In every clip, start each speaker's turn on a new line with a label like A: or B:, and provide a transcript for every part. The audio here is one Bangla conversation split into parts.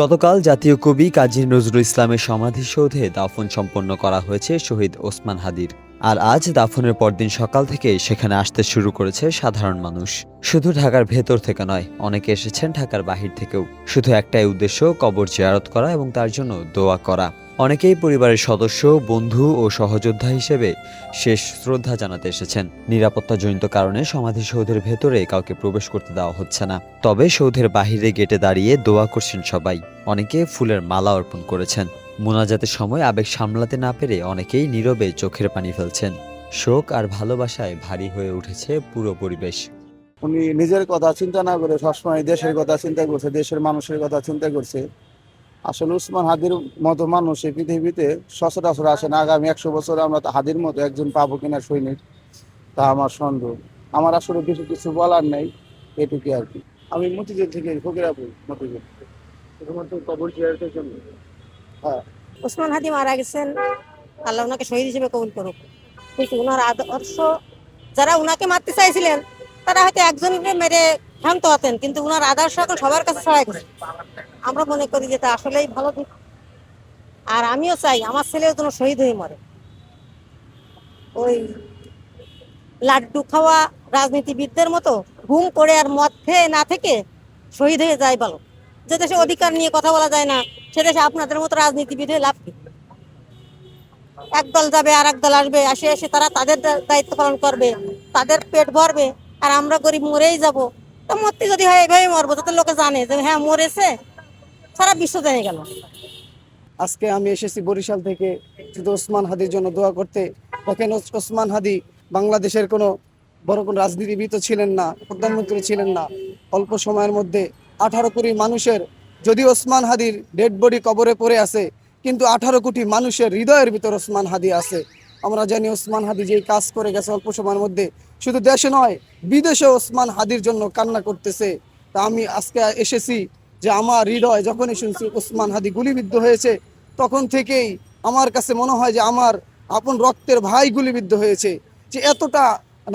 A: গতকাল জাতীয় কবি কাজী নজরুল ইসলামের সমাধিসৌধে দাফন সম্পন্ন করা হয়েছে শহীদ ওসমান হাদির। আর আজ দাফনের পরদিন সকাল থেকে সেখানে আসতে শুরু করেছে সাধারণ মানুষ। শুধু ঢাকার ভেতর থেকে নয়, অনেকে এসেছেন ঢাকার বাহির থেকেও। শুধু একটাই উদ্দেশ্য, কবর জিয়ারত করা এবং তার জন্য দোয়া করা। অনেকেই পরিবারের সদস্য, বন্ধু ও সহযোদ্ধা হিসেবে শেষ শ্রদ্ধা জানাতে এসেছেন। নিরাপত্তাজনিত কারণে সমাধিসৌধের ভেতরে কাউকে প্রবেশ করতে দেওয়া হচ্ছে না। তবে সৌধের বাহিরে গেটে দাঁড়িয়ে দোয়া করছেন সবাই। অনেকে ফুলের মালা অর্পণ করেছেন। মোনাজাতের সময় আবেগ সামলাতে না পেরে অনেকেই নীরবে চোখের পানি ফেলছেন। শোক আর ভালোবাসায় ভারী হয়ে উঠেছে পুরো পরিবেশ।
B: উনি নিজের কথা চিন্তা না করে সবসময় দেশের কথা চিন্তা করছে, দেশের মানুষের কথা চিন্তা করছে। আসলে উসমান হাদির মতো মানুষ এই পৃথিবীতে সচরাচর আসে না। আগামী একশো বছর আমরা তো হাদির মতো একজন পাবো কিনা সৈনিক তা আমার সন্দেহ। আমার আসলে বেশি কিছু বলার নেই এটুকু আর কি। আমি মতিঝিল থেকে ফকিরাপুর মতিঝিল শুধুমাত্র কবর জিয়ারতের জন্য। হ্যাঁ।
C: ওসমান হাদি মারা গেছেন আল্লাহ ওনাকে শহীদ হিসেবে কবুল করুক। কিন্তু ওনার আদর্শ যারা ওনাকে মারতে চাইছিলেন তারা হয়তো একজনকে মেরে ক্ষান্ত হতেন, কিন্তু ওনার আদর্শ এখন সবার কাছে সবাই গেছে আমরা মনে করি যে এটা আসলেই ভালো দিক। আর আমিও চাই আমার ছেলেও যেন শহীদ হয়ে মরে। ওই লাড্ডু খাওয়া রাজনীতিবিদদের মতো ঘুম করে আর মদ খেয়ে না থেকে শহীদ হয়ে যায় ভালো। যে দেশে অধিকার নিয়ে কথা বলা যায় না, সে দেশে আপনাদের মতো রাজনীতিবিদ হয়ে লাভ কি? একদল যাবে আর একদল আসবে আসে এসে তারা তাদের দায়িত্ব পালন করবে, তাদের পেট ভরবে আর আমরা গরিব মরেই যাব। তো মরতে যদি হয় এইভাবে মরবো তাতে লোকে জানে যে হ্যাঁ মরেছে। সারা বিশ্ব জেনে গেল।
B: আজকে আমি এসেছি বরিশাল থেকে। শুধু ওসমান হাদির জন্য দোয়া করতে। দেখেন ওসমান হাদি বাংলাদেশের কোনো বড় কোনো রাজনীতিবিদ ছিলেন না, প্রধানমন্ত্রী ছিলেন না। অল্প সময়ের মধ্যে আঠারো কোটি মানুষের, যদি ওসমান হাদির ডেড বডি কবরে পড়ে আছে, কিন্তু আঠারো কোটি মানুষের হৃদয়ের ভিতর ওসমান হাদি আছে। আমরা জানি ওসমান হাদি যে কাজ করে গেছে অল্প সময়ের মধ্যে, শুধু দেশে নয়, বিদেশে ওসমান হাদির জন্য কান্না করতেছে। তা আমি আজকে এসেছি যে আমার হৃদয় যখনই শুনছি ওসমান হাদি গুলিবিদ্ধ হয়েছে, তখন থেকেই আমার কাছে মনে হয় যে আমার আপন রক্তের ভাই গুলিবিদ্ধ হয়েছে। যে এতটা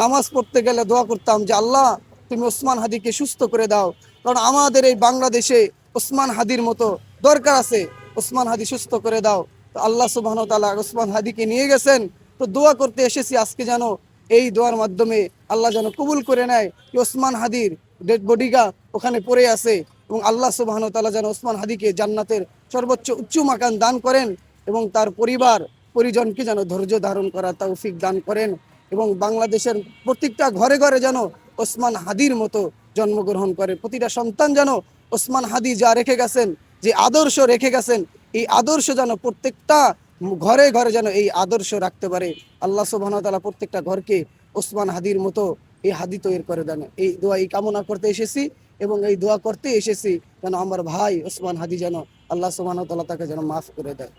B: নামাজ পড়তে গেলে দোয়া করতাম যে আল্লাহ, তুমি ওসমান হাদিকে সুস্থ করে দাও। কারণ আমাদের এই বাংলাদেশে ওসমান হাদির মতো দরকার আছে, ওসমান হাদি সুস্থ করে দাও। তো আল্লাহ সুবাহ তালা ওসমান হাদিকে নিয়ে গেছেন। তো দোয়া করতে এসেছি আজকে যেন এই দোয়ার মাধ্যমে আল্লাহ যেন কবুল করে নেয় ওসমান হাদির ডেড বডিগা ওখানে পড়ে আছে এবং আল্লাহ সুবাহ তালা যেন ওসমান হাদিকে জান্নাতের সর্বোচ্চ উচ্চ মাকান দান করেন এবং তার পরিবার, পরিজনকে যেন ধৈর্য ধারণ করার তৌফিক দান করেন এবং বাংলাদেশের প্রত্যেকটা ঘরে ঘরে যেন ওসমান হাদির মতো জন্মগ্রহণ করে। প্রতিটা সন্তান যেন ওসমান হাদি যা রেখে গেছেন, যে আদর্শ রেখে গেছেন এই আদর্শ যেন প্রত্যেকটা ঘরে ঘরে যেন এই আদর্শ রাখতে পারে। আল্লাহ সুবাহতালা প্রত্যেকটা ঘরকে ওসমান হাদির মতো এই হাদি তৈরি করে দেন। এই দোয়া, এই কামনা করতে এসেছি এবং এই দোয়া করতে এসেছি যেন আমার ভাই ওসমান হাদি যেন আল্লাহ সুবাহতালা তাকে যেন মাফ করে দেয়।